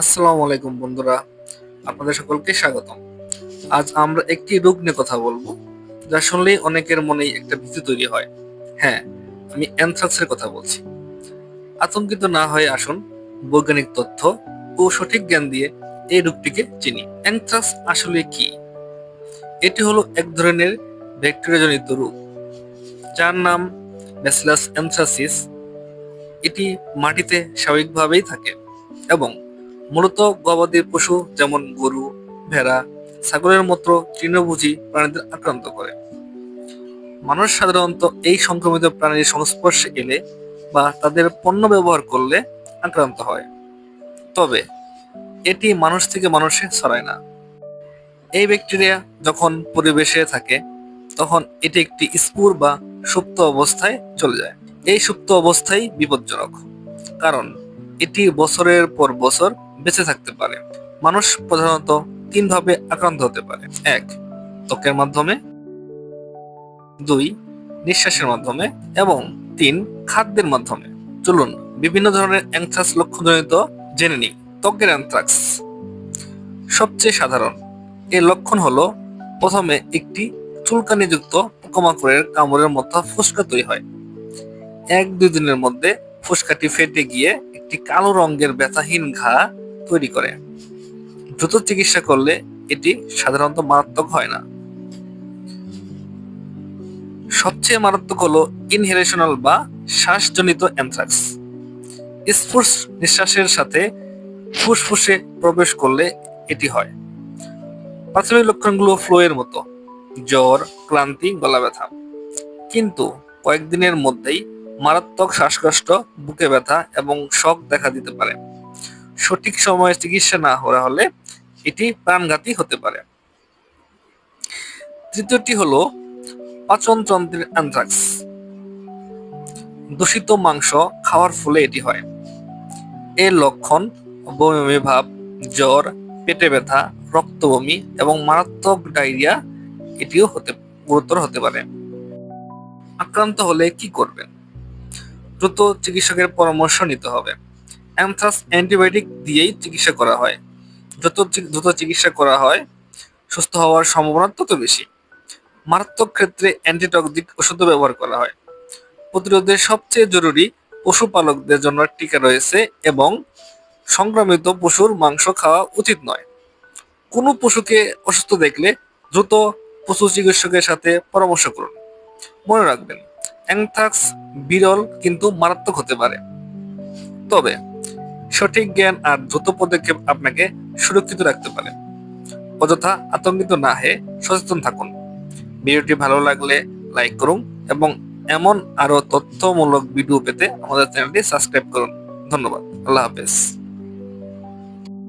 আসসালামু আলাইকুম বন্ধুরা, আপনাদের সকলকে স্বাগতম। আজ আমরা একটি রোগ নিয়ে কথা বলব, যা শুনলেই অনেকের মনেই একটা ভীতি তৈরি হয়। হ্যাঁ আমি অ্যানথ্রাক্সের কথা বলছি। আতঙ্কিত না হয়ে আসুন, বৈজ্ঞানিক তথ্য ও সঠিক জ্ঞান দিয়ে এই রোগটিকে চিনি। অ্যানথ্রাক্স আসলে কি? এটি হলো এক ধরনের ব্যাকটেরিয়াজনিত রোগ, যার নাম ব্যাসিলাস অ্যানথ্রাসিস এটি মাটিতে স্বাভাবিকভাবেই থাকে এবং মূলত গবাদি পশু যেমন গরু, ভেড়া, ছাগলের মতো তৃণভোজী প্রাণীদের আক্রান্ত করে। মানুষ সাধারণত এই সংক্রমিত প্রাণীর সংস্পর্শে এলে বা তাদের পণ্য ব্যবহার করলে আক্রান্ত হয়। তবে এটি মানুষ থেকে মানুষে ছড়ায় না। এই ব্যাকটেরিয়া যখন পরিবেশে থাকে, তখন এটি একটি স্পুর বা সুপ্ত অবস্থায় চলে যায়। এই সুপ্ত অবস্থায় বিপজ্জনক, কারণ এটি বছরের পর বছর বেঁচে থাকতে পারে। মানুষ প্রধানত তিনভাবে আক্রান্ত হতে পারে। এক, ত্বকের মাধ্যমে। দুই, নিঃশ্বাসের মাধ্যমে। এবং তিন, খাদ্যের মাধ্যমে। চলুন বিভিন্ন ধরনের অ্যানথ্রাক্স লক্ষণজনিত জেনে নিই। ত্বকের অ্যানথ্রাক্স সবচেয়ে সাধারণ। এর লক্ষণ হলো, প্রথমে একটি চুলকানিযুক্ত পোকামাকড়ের কামড়ের মতো ফুসকা তৈরি হয়। এক দুই দিনের মধ্যে ফুসকাটি ফেটে গিয়ে একটি কালো রঙের ব্যথাহীন ঘা তৈরি করে। দ্রুত চিকিৎসা করলে এটি সাধারণত মারাত্মক হয় না। সবচেয়ে মারাত্মক হলো ইনহেলেশনাল বা শ্বাসজনিত অ্যানথ্রাক্স স্ফুস নিঃশ্বাসের সাথে ফুসফুসে প্রবেশ করলে এটি হয়। প্রাথমিক লক্ষণগুলো ফ্লো এর মতো, জ্বর, ক্লান্তি, গলা ব্যথা। কিন্তু কয়েকদিনের মধ্যেই মারাত্মক শ্বাসকষ্ট, বুকে ব্যথা এবং শখ দেখা দিতে পারে। সঠিক সময়ে চিকিৎসা না করা হলে এটি প্রাণঘাতী হতে পারে। তৃতীয়টি হলো পাচনতন্ত্রের অ্যানথ্রাক্স দূষিত মাংস খাওয়ার ফলে এটি হয়। এর লক্ষণ বমি ভাব জ্বর, পেটে ব্যথা, রক্তবমি এবং মারাত্মক ডায়রিয়া এটিও হতে, গুরুতর হতে পারে। আক্রান্ত হলে কি করবেন? দ্রুত চিকিৎসকের পরামর্শ নিতে হবে। অ্যানথ্রাক্স অ্যান্টিবায়োটিক দিয়েই চিকিৎসা করা হয়। যত দ্রুত চিকিৎসা করা হয়, সুস্থ হওয়ার সম্ভাবনা তত বেশি। মারাত্মক ক্ষেত্রে অ্যান্টিটক্সিক ওষুধ ব্যবহার করা হয়। প্রতিরোধে সবচেয়ে জরুরি পশুপালকদের জন্য টিকা রয়েছে এবং সংক্রমিত পশুর মাংস খাওয়া উচিত নয়। কোনো পশুকে অসুস্থ দেখলে দ্রুত পশু চিকিৎসকের সাথে পরামর্শ করুন। মনে রাখবেন অ্যানথ্রাক্স বিরল কিন্তু মারাত্মক হতে পারে। তবে সঠিক জ্ঞান আর দ্রুত পদক্ষেপ আপনাকে সুরক্ষিত রাখতে পারে। অযথা আতঙ্কিত না হয়ে সচেতন থাকুন। ভিডিওটি ভালো লাগলে লাইক করুন এবং এমন আরও তথ্যমূলক ভিডিও পেতে আমাদের চ্যানেলটি সাবস্ক্রাইব করুন। ধন্যবাদ। আল্লাহ হাফেজ।